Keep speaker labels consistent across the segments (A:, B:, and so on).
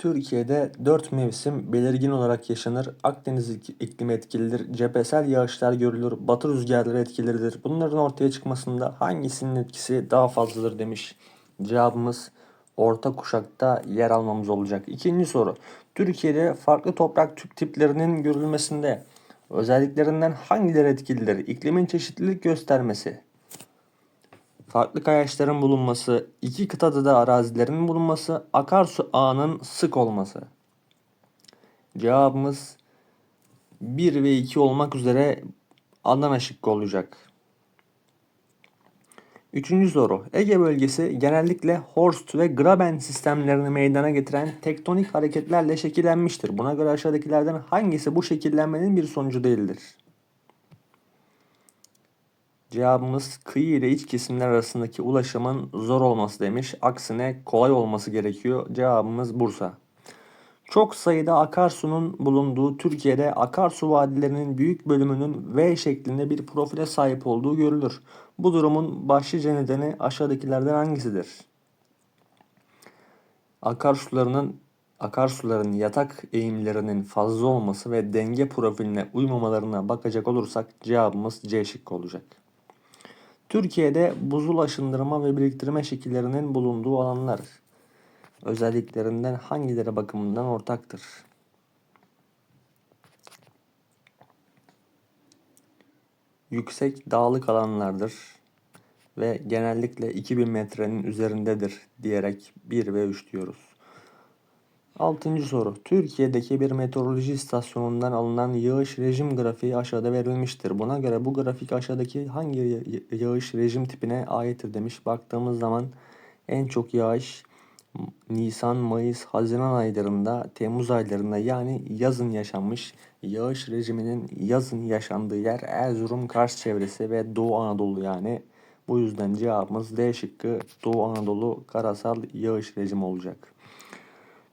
A: Türkiye'de 4 mevsim belirgin olarak yaşanır. Akdeniz iklimi etkilidir. Cephesel yağışlar görülür. Batı rüzgarları etkileridir. Bunların ortaya çıkmasında hangisinin etkisi daha fazladır demiş. Cevabımız orta kuşakta yer almamız olacak. İkinci soru. Türkiye'de farklı toprak tiplerinin görülmesinde özelliklerinden hangileri etkilidir? İklimin çeşitlilik göstermesi, farklı kayaçların bulunması, iki kıtada da arazilerin bulunması, akarsu ağının sık olması. Cevabımız 1 ve 2 olmak üzere Adana şıkkı olacak. Üçüncü soru. Ege bölgesi genellikle Horst ve Graben sistemlerini meydana getiren tektonik hareketlerle şekillenmiştir. Buna göre aşağıdakilerden hangisi bu şekillenmenin bir sonucu değildir? Cevabımız kıyı ile iç kesimler arasındaki ulaşımın zor olması demiş. Aksine kolay olması gerekiyor. Cevabımız Bursa. Çok sayıda akarsunun bulunduğu Türkiye'de akarsu vadilerinin büyük bölümünün V şeklinde bir profile sahip olduğu görülür. Bu durumun başlıca nedeni aşağıdakilerden hangisidir? Akarsularının akarsuların yatak eğimlerinin fazla olması ve denge profiline uymamalarına bakacak olursak cevabımız C şıkkı olacak. Türkiye'de buzul aşındırma ve biriktirme şekillerinin bulunduğu alanlar özelliklerinden hangileri bakımından ortaktır? Yüksek dağlık alanlardır ve genellikle 2000 metrenin üzerindedir diyerek 1 ve 3 diyoruz. Altıncı soru. Türkiye'deki bir meteoroloji istasyonundan alınan yağış rejim grafiği aşağıda verilmiştir. Buna göre bu grafik aşağıdaki hangi yağış rejim tipine aittir demiş. Baktığımız zaman en çok yağış Nisan, Mayıs, Haziran aylarında, Temmuz aylarında yani yazın yaşanmış. Yağış rejiminin yazın yaşandığı yer Erzurum, Kars çevresi ve Doğu Anadolu yani. Bu yüzden cevabımız D şıkkı Doğu Anadolu karasal yağış rejimi olacak.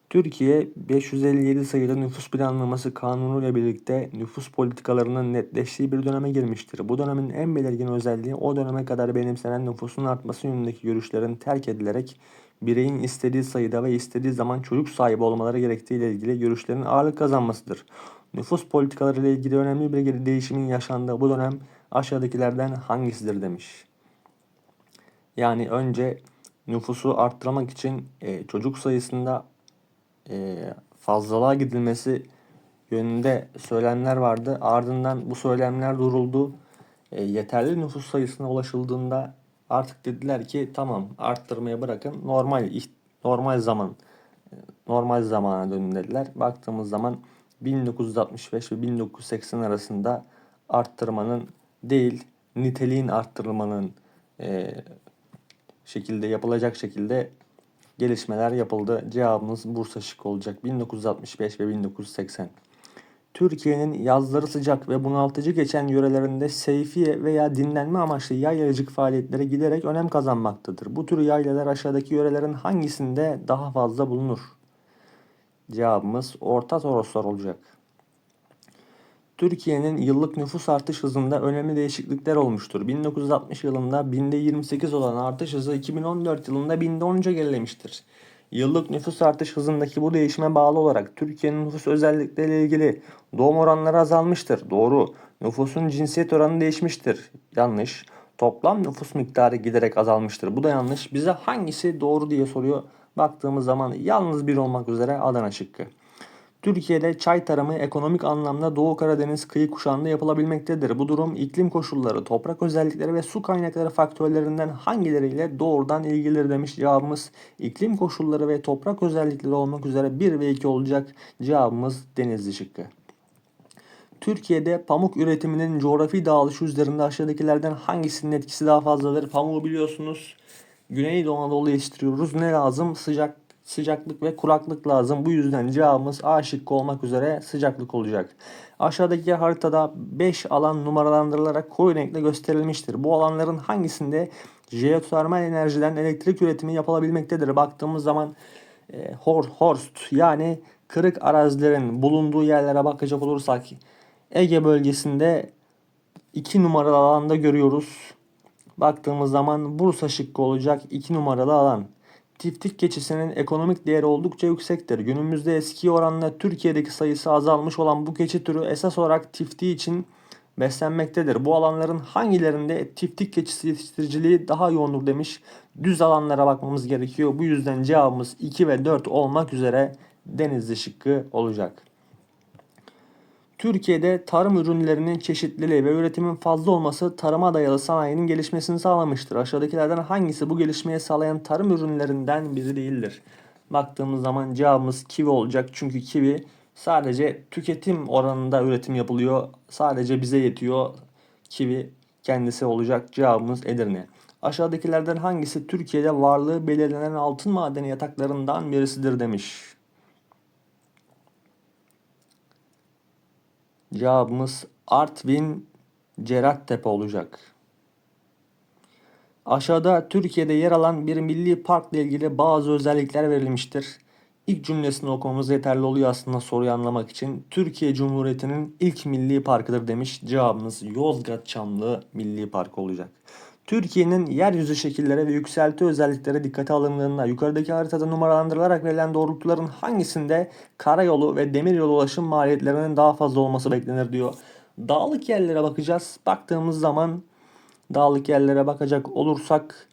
A: Türkiye 557 sayılı nüfus planlaması kanunu ile birlikte nüfus politikalarının netleştiği bir döneme girmiştir. Bu dönemin en belirgin özelliği o döneme kadar benimsenen nüfusun artması yönündeki görüşlerin terk edilerek bireyin istediği sayıda ve istediği zaman çocuk sahibi olmaları gerektiği ile ilgili görüşlerin ağırlık kazanmasıdır. Nüfus politikaları ile ilgili önemli bir değişimin yaşandığı bu dönem aşağıdakilerden hangisidir demiş. Yani önce nüfusu arttırmak için e, çocuk sayısında fazlalığa gidilmesi yönünde söylemler vardı. Ardından bu söylemler duruldu. E, yeterli nüfus sayısına ulaşıldığında artık dediler ki tamam arttırmaya bırakın normal normal zaman normal zamana dönün dediler. Baktığımız zaman 1965 ve 1980 arasında arttırmanın değil niteliğin arttırılmanın e, şekilde yapılacak şekilde gelişmeler yapıldı. Cevabımız Bursa şık olacak. 1965 ve 1980. Türkiye'nin yazları sıcak ve bunaltıcı geçen yörelerinde seyfiye veya dinlenme amaçlı yaylacık faaliyetlere giderek önem kazanmaktadır. Bu tür yaylalar aşağıdaki yörelerin hangisinde daha fazla bulunur? Cevabımız Orta Toroslar olacak. Türkiye'nin yıllık nüfus artış hızında önemli değişiklikler olmuştur. 1960 yılında binde 28 olan artış hızı 2014 yılında binde 10'ca gerilemiştir. Yıllık nüfus artış hızındaki bu değişime bağlı olarak Türkiye'nin nüfus özellikleriyle ilgili doğum oranları azalmıştır. Doğru. Nüfusun cinsiyet oranı değişmiştir. Yanlış. Toplam nüfus miktarı giderek azalmıştır. Bu da yanlış. Bize hangisi doğru diye soruyor. Baktığımız zaman yalnız bir olmak üzere Adana şıkkı. Türkiye'de çay tarımı ekonomik anlamda Doğu Karadeniz kıyı kuşağında yapılabilmektedir. Bu durum iklim koşulları, toprak özellikleri ve su kaynakları faktörlerinden hangileriyle doğrudan ilgilidir demiş cevabımız. iklim koşulları ve toprak özellikleri olmak üzere 1 ve 2 olacak cevabımız Denizli şıkkı. Türkiye'de pamuk üretiminin coğrafi dağılışı üzerinde aşağıdakilerden hangisinin etkisi daha fazladır? Pamuğu biliyorsunuz Güneydoğu Anadolu yetiştiriyoruz. Ne lazım? Sıcak sıcaklık ve kuraklık lazım. Bu yüzden cevabımız A şıkkı olmak üzere sıcaklık olacak. Aşağıdaki haritada 5 alan numaralandırılarak koyu renkle gösterilmiştir. Bu alanların hangisinde jeotermal enerjiden elektrik üretimi yapılabilmektedir? Baktığımız zaman e, Horst yani kırık arazilerin bulunduğu yerlere bakacak olursak Ege bölgesinde 2 numaralı alanda görüyoruz. Baktığımız zaman Bursa şıkkı olacak 2 numaralı alan. Tiftik keçisinin ekonomik değeri oldukça yüksektir. Günümüzde eski oranla Türkiye'deki sayısı azalmış olan bu keçi türü esas olarak tiftiği için beslenmektedir. Bu alanların hangilerinde tiftik keçisi yetiştiriciliği daha yoğundur demiş. Düz alanlara bakmamız gerekiyor. Bu yüzden cevabımız 2 ve 4 olmak üzere denizli şıkkı olacak. Türkiye'de tarım ürünlerinin çeşitliliği ve üretimin fazla olması tarıma dayalı sanayinin gelişmesini sağlamıştır. Aşağıdakilerden hangisi bu gelişmeyi sağlayan tarım ürünlerinden biri değildir? Baktığımız zaman cevabımız kivi olacak. Çünkü kivi sadece tüketim oranında üretim yapılıyor. Sadece bize yetiyor. Kivi kendisi olacak. Cevabımız Edirne. Aşağıdakilerden hangisi Türkiye'de varlığı belirlenen altın madeni yataklarından birisidir demiş. Cevabımız Artvin Cerattepe olacak. Aşağıda Türkiye'de yer alan bir milli parkla ilgili bazı özellikler verilmiştir. İlk cümlesini okumamız yeterli oluyor aslında soruyu anlamak için. Türkiye Cumhuriyeti'nin ilk milli parkıdır demiş. Cevabımız Yozgat Çamlı Milli Parkı olacak. Türkiye'nin yeryüzü şekilleri ve yükselti özellikleri dikkate alındığında yukarıdaki haritada numaralandırılarak verilen doğrultuların hangisinde karayolu ve demiryolu ulaşım maliyetlerinin daha fazla olması beklenir diyor. Dağlık yerlere bakacağız. Baktığımız zaman dağlık yerlere bakacak olursak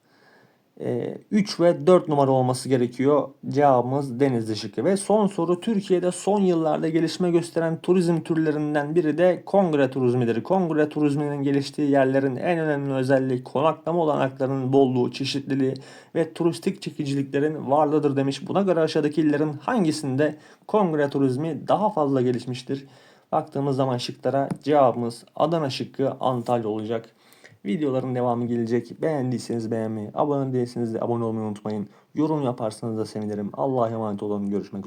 A: 3 ve 4 numara olması gerekiyor. Cevabımız Denizli şıkkı. Ve son soru Türkiye'de son yıllarda gelişme gösteren turizm türlerinden biri de kongre turizmidir. Kongre turizminin geliştiği yerlerin en önemli özelliği konaklama olanaklarının bolluğu, çeşitliliği ve turistik çekiciliklerin varlığıdır demiş. Buna göre aşağıdaki illerin hangisinde kongre turizmi daha fazla gelişmiştir? Baktığımız zaman şıklara cevabımız Adana şıkkı Antalya olacak. Videoların devamı gelecek. Beğendiyseniz beğenmeyi, abone değilseniz de abone olmayı unutmayın. Yorum yaparsanız da sevinirim. Allah'a emanet olun. Görüşmek üzere.